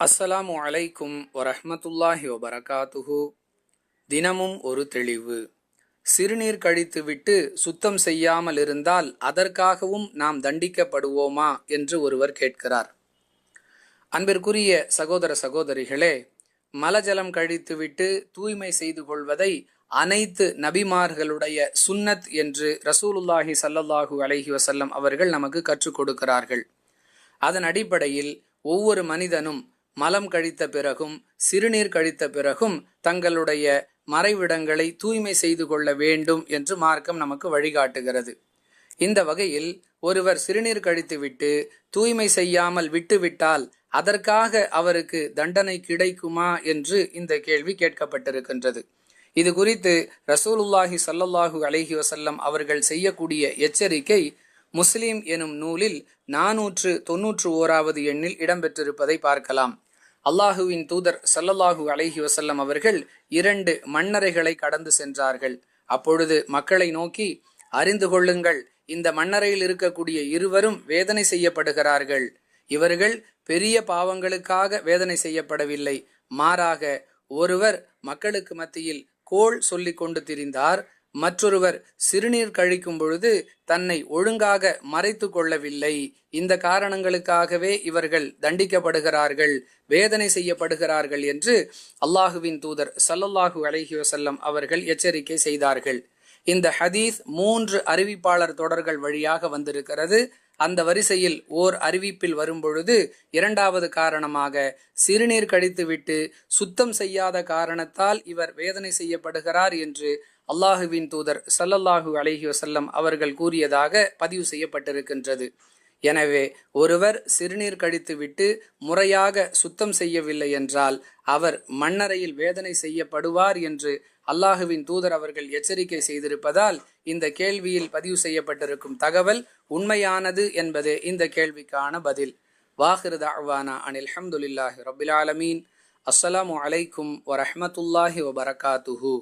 அஸ்ஸலாமு அலைக்கும் வரஹமத்துல்லாஹி வபரகாத்துஹு. தினமும் ஒரு தெளிவு. சிறுநீர் கழித்துவிட்டு சுத்தம் செய்யாமல் இருந்தால் அதற்காகவும் நாம் தண்டிக்கப்படுவோமா என்று ஒருவர் கேட்கிறார். அன்பிற்குரிய சகோதர சகோதரிகளே மலஜலம் கழித்துவிட்டு தூய்மை செய்து கொள்வதை அனைத்து நபிமார்களுடைய சுன்னத் என்று ரசூலுல்லாஹி சல்லல்லாஹு அலஹி வசல்லம் அவர்கள் நமக்கு கற்றுக் கொடுக்கிறார்கள். அதன் அடிப்படையில் ஒவ்வொரு மனிதனும் மலம் கழித்த பிறகும் சிறுநீர் கழித்த பிறகும் தங்களுடைய மறைவிடங்களை தூய்மை செய்து கொள்ள வேண்டும் என்று மார்க்கம் நமக்கு வழிகாட்டுகிறது. இந்த வகையில் ஒருவர் சிறுநீர் கழித்துவிட்டு தூய்மை செய்யாமல் விட்டுவிட்டால் அதற்காக அவருக்கு தண்டனை கிடைக்குமா என்று இந்த கேள்வி கேட்கப்பட்டிருக்கின்றது. இது குறித்து ரசூலுல்லாஹி சல்லல்லாஹு அலஹி வசல்லம் அவர்கள் செய்யக்கூடிய எச்சரிக்கை முஸ்லிம் எனும் நூலில் நாநூற்று தொன்னூற்று ஓராவது எண்ணில் இடம்பெற்றிருப்பதை பார்க்கலாம். அல்லாஹுவின் தூதர் சல்லல்லாஹு அலைஹி வசல்லம் அவர்கள் இரண்டு மண்ணறைகளை கடந்து சென்றார்கள். அப்பொழுது மக்களை நோக்கி அறிந்து கொள்ளுங்கள் இந்த மண்ணறையில் இருக்கக்கூடிய இருவரும் வேதனை செய்யப்படுகிறார்கள். இவர்கள் பெரிய பாவங்களுக்காக வேதனை செய்யப்படவில்லை. மாறாக ஒருவர் மக்களுக்கு மத்தியில் கோள் சொல்லிக் கொண்டு திரிந்தார் மற்றொருவர் சிறுநீர் கழிக்கும் பொழுது தன்னை ஒழுங்காக மறைத்து கொள்ளவில்லை. இந்த காரணங்களுக்காகவே இவர்கள் தண்டிக்கப்படுகிறார்கள் வேதனை செய்யப்படுகிறார்கள் என்று அல்லாஹுவின் தூதர் சல்லல்லாஹு அலஹி வசல்லம் அவர்கள் எச்சரிக்கை செய்தார்கள். இந்த ஹதீஸ் மூன்று அறிவிப்பாளர் தொடர்கள் வழியாக வந்திருக்கிறது. அந்த வரிசையில் ஓர் அறிவிப்பில் வரும்பொழுது இரண்டாவது காரணமாக சிறுநீர் கழித்துவிட்டு சுத்தம் செய்யாத காரணத்தால் இவர் வேதனை செய்யப்படுகிறார் என்று அல்லாஹுவின் தூதர் சல்லல்லாஹு அலஹி வசல்லம் அவர்கள் கூறியதாக பதிவு செய்யப்பட்டிருக்கின்றது. எனவே ஒருவர் சிறுநீர் கழித்துவிட்டு முறையாக சுத்தம் செய்யவில்லை என்றால் அவர் மண்ணறையில் வேதனை செய்யப்படுவார் என்று அல்லாஹுவின் தூதர் அவர்கள் எச்சரிக்கை செய்திருப்பதால் இந்த கேள்வியில் பதிவு செய்யப்பட்டிருக்கும் தகவல் உண்மையானது என்பதே இந்த கேள்விக்கான பதில். வாஹிரு தாழ்வானா அனில் ஹம்துலில்லாஹி ரபில் ஆலமீன். அஸ்ஸலாமு அலைக்கும் வரஹமத்துல்லாஹி வபரகாத்துஹூ.